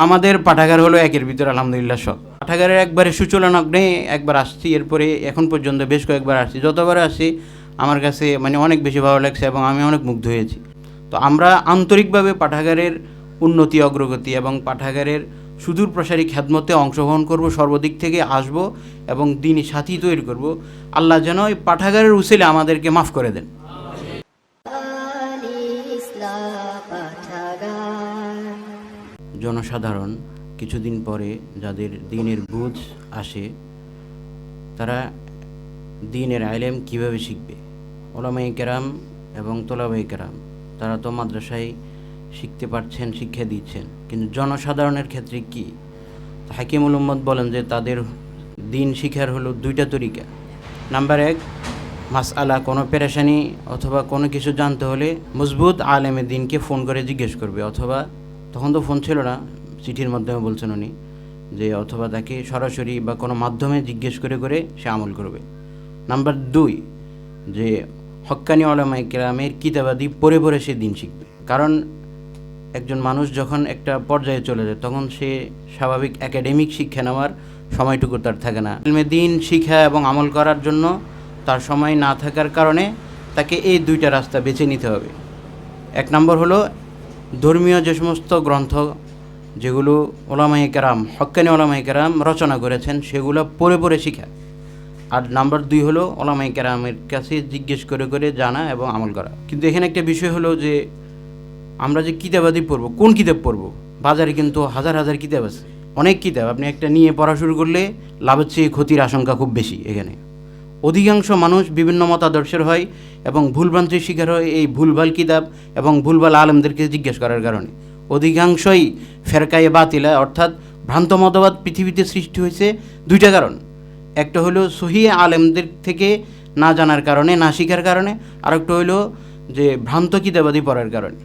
আমাদের পাঠাগার হলো একের ভিতর, আলহামদুলিল্লাহ সব। পাঠাগারের একবারে সূচনাগ্নে একবার আসছি, এরপরে এখন পর্যন্ত বেশ কয়েকবার আসছি। যতবার আসছি, আমার কাছে মানে অনেক বেশি ভালো লাগছে এবং আমি অনেক মুগ্ধ হয়েছি। তো আমরা আন্তরিকভাবে পাঠাগারের উন্নতি, অগ্রগতি এবং পাঠাগারের সুদূর প্রসারী খ্যাতমতে অংশগ্রহণ করব, সর্বদিক থেকে আসব এবং দিনই সাথী তৈরি করব। আল্লাহ যেন এই পাঠাগারের উসিলে আমাদেরকে মাফ করে দেন। জনসাধারণ কিছুদিন পরে যাদের দিনের বুঝ আসে, তারা দিনের আইলেম কীভাবে শিখবে? ওলামাই কেরাম এবং তোলাবাই কেরাম, তারা তো মাদ্রাসায় শিখতে পারছেন, শিক্ষা দিচ্ছেন। কিন্তু জনসাধারণের ক্ষেত্রে কি? হাকিমুল উম্মদ বলেন যে তাদের দিন শিখার হলো দুইটা তরিকা। নাম্বার এক মাস আলা কোনো পেরেশানি অথবা কোনো কিছু জানতে হলে মজবুত আলেমে দিনকে ফোন করে জিজ্ঞেস করবে, অথবা তখন তো ফোন ছিল না, চিঠির মাধ্যমে বলছেন উনি, যে অথবা তাকে সরাসরি বা কোনো মাধ্যমে জিজ্ঞেস করে করে সে আমল করবে। নাম্বার দুই, যে হক্কানি আলমাই কেরামের কিতাবাদি পড়ে পড়ে সে দিন শিখবে। কারণ একজন মানুষ যখন একটা পর্যায়ে চলে যায়, তখন সে স্বাভাবিক একাডেমিক শিক্ষা নেওয়ার সময়টুকু তার থাকে না। দিন শিক্ষা এবং আমল করার জন্য তার সময় না থাকার কারণে তাকে এই দুইটা রাস্তা বেছে নিতে হবে। এক নম্বর হলো ধর্মীয় যে সমস্ত গ্রন্থ যেগুলো ওলামাই কেরাম, হক্কানি ওলামাই কেরাম রচনা করেছেন, সেগুলো পড়ে পড়ে শিখা আর নাম্বার দুই হলো ওলামাই কেরামের কাছে জিজ্ঞেস করে করে জানা এবং আমল করা। কিন্তু এখানে একটা বিষয় হলো যে আমরা যে কিতাবাদি পড়ব, কোন কিতাব পড়ব? বাজারে কিন্তু হাজার হাজার কিতাব আছে। অনেক কিতাব। আপনি একটা নিয়ে পড়া শুরু করলে লাভের চেয়ে ক্ষতির আশঙ্কা খুব বেশি এখানে। অধিকাংশ মানুষ বিভিন্ন মতাদর্শের হয় এবং ভুলভ্রান্তির শিকার হয় এই ভুলভাল কিতাব এবং ভুলভাল আলেমদেরকে জিজ্ঞেস করার কারণে। অধিকাংশই ফেরকায়ে বাতিলা অর্থাৎ ভ্রান্ত মতবাদ পৃথিবীতে সৃষ্টি হয়েছে দুইটা কারণ। একটা হলো সহি আলেমদের থেকে না জানার কারণে, না শিখার কারণে, আরেকটা হলো যে ভ্রান্ত কিতাবাদি পড়ার কারণে।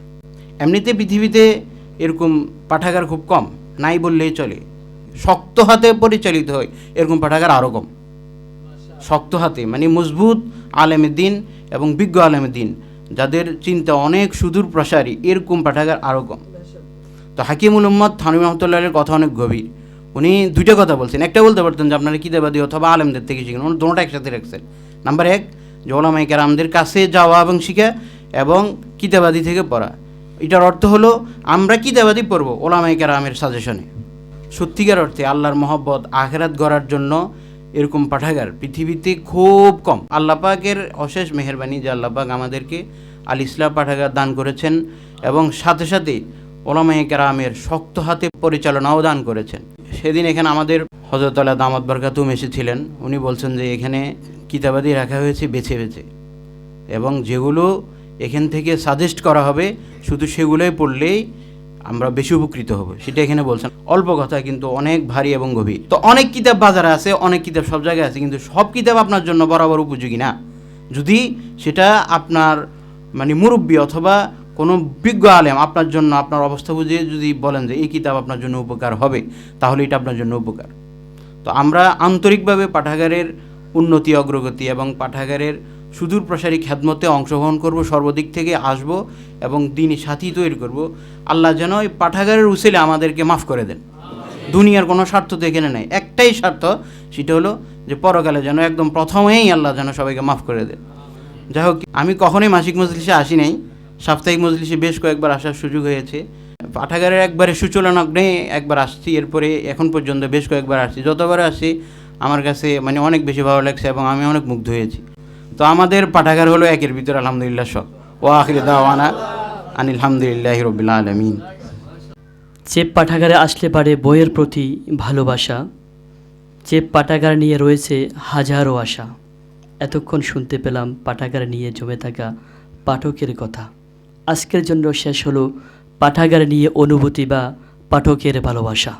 এমনিতে পৃথিবীতে এরকম পাঠাগার খুব কম, নাই বললেই চলে। শক্ত হাতে পরিচালিত হয়, এরকম পাঠাগার আরও কম। শক্ত হাতে মানে মজবুত আলেমের দিন এবং বিজ্ঞ আলেমের দিন, যাদের চিন্তা অনেক সুদূর প্রসারী, এরকম পাঠাগার আরও কম। তো হাকিমুল উম্মদ থানবী রহমতুল্লাহের কথা অনেক গভীর। উনি দুইটা কথা বলছেন। একটা বলতে পারতেন যে, আপনারা কিতাবাদি অথবা আলেমদের থেকে শিখেন? উনি দুটোটা একসাথে রাখছেন। নাম্বার এক, যে ওলামাই কেরামদের কাছে যাওয়া এবং শিখা এবং কিতাবাদি থেকে পড়া। এটার অর্থ হলো, আমরা কিতাবাদি পড়ব? ওলামাই কেরামের সাজেশনে সত্যিকার অর্থে আল্লাহর মহব্বত আখেরাত গড়ার জন্য এরকম পাঠাগার পৃথিবীতে খুব কম। আল্লাহ পাকের অশেষ মেহরবানি যে আল্লাহ পাক আমাদেরকে আল ইসলাম পাঠাগার দান করেছেন এবং সাথে সাথে ওলামাই কেরামের শক্ত হাতে পরিচালনাও দান করেছেন। সেদিন এখানে আমাদের হজরত আল্লাহ দামাত বরকাতুম এসেছিলেন। উনি বলছেন যে এখানে কিতাবাদি রাখা হয়েছে বেছে বেছে এবং যেগুলো এখান থেকে সাজেস্ট করা হবে, শুধু সেগুলোই পড়লেই আমরা বেশি উপকৃত হব, সেটা এখানে বলছেন। অল্প কথা, কিন্তু অনেক ভারী এবং গভীর। তো অনেক কিতাব বাজারে আছে, অনেক কিতাব সব জায়গায় আছে, কিন্তু সব কিতাব আপনার জন্য বরাবর উপযোগী না। যদি সেটা আপনার মানে মুরব্বী অথবা কোনো বিজ্ঞ আলেম আপনার জন্য, আপনার অবস্থা বুঝে যদি বলেন যে এই কিতাব আপনার জন্য উপকার হবে, তাহলে এটা আপনার জন্য উপকার। তো আমরা আন্তরিকভাবে পাঠাগারের উন্নতি, অগ্রগতি এবং পাঠাগারের সুদূর প্রসারী খ্যাতমতে অংশগ্রহণ করব, সর্বদিক থেকে আসব এবং দিনই সাথী তৈরি করব। আল্লাহ যেন ওই পাঠাগারের উসিলে আমাদেরকে মাফ করে দেন। দুনিয়ার কোনো স্বার্থ তো এখানে নেই। একটাই স্বার্থ, সেটা হলো যে পরকালে যেন একদম প্রথমেই আল্লাহ যেন সবাইকে মাফ করে দেন। যাই হোক, আমি কখনোই মাসিক মজলিসে আসি নাই। সাপ্তাহিক মজলিসে বেশ কয়েকবার আসার সুযোগ হয়েছে। পাঠাগারের একবারে সূচনাগ্নে একবার আসছি, এরপরে এখন পর্যন্ত বেশ কয়েকবার আসছি। যতবার আসছি, আমার কাছে মানে অনেক বেশি ভালো লাগছে এবং আমি অনেক মুগ্ধ হয়েছি। তো আমাদের পাঠাগার হলো একের ভিতরে আলহামদুলিল্লাহ সব। ও আখির দাওয়ানা আনিল হামদুলিল্লাহ রবিল্লা আলমিন। চেপ পাঠাগারে আসলে পারে বইয়ের প্রতি ভালোবাসা, চেপ পাঠাগার নিয়ে রয়েছে হাজারো আশা। এতক্ষণ শুনতে পেলাম পাঠাগার নিয়ে জমে থাকা পাঠকের কথা। আজকের জন্য শেষ হলো পাঠাগার নিয়ে অনুভূতি বা পাঠকের ভালোবাসা।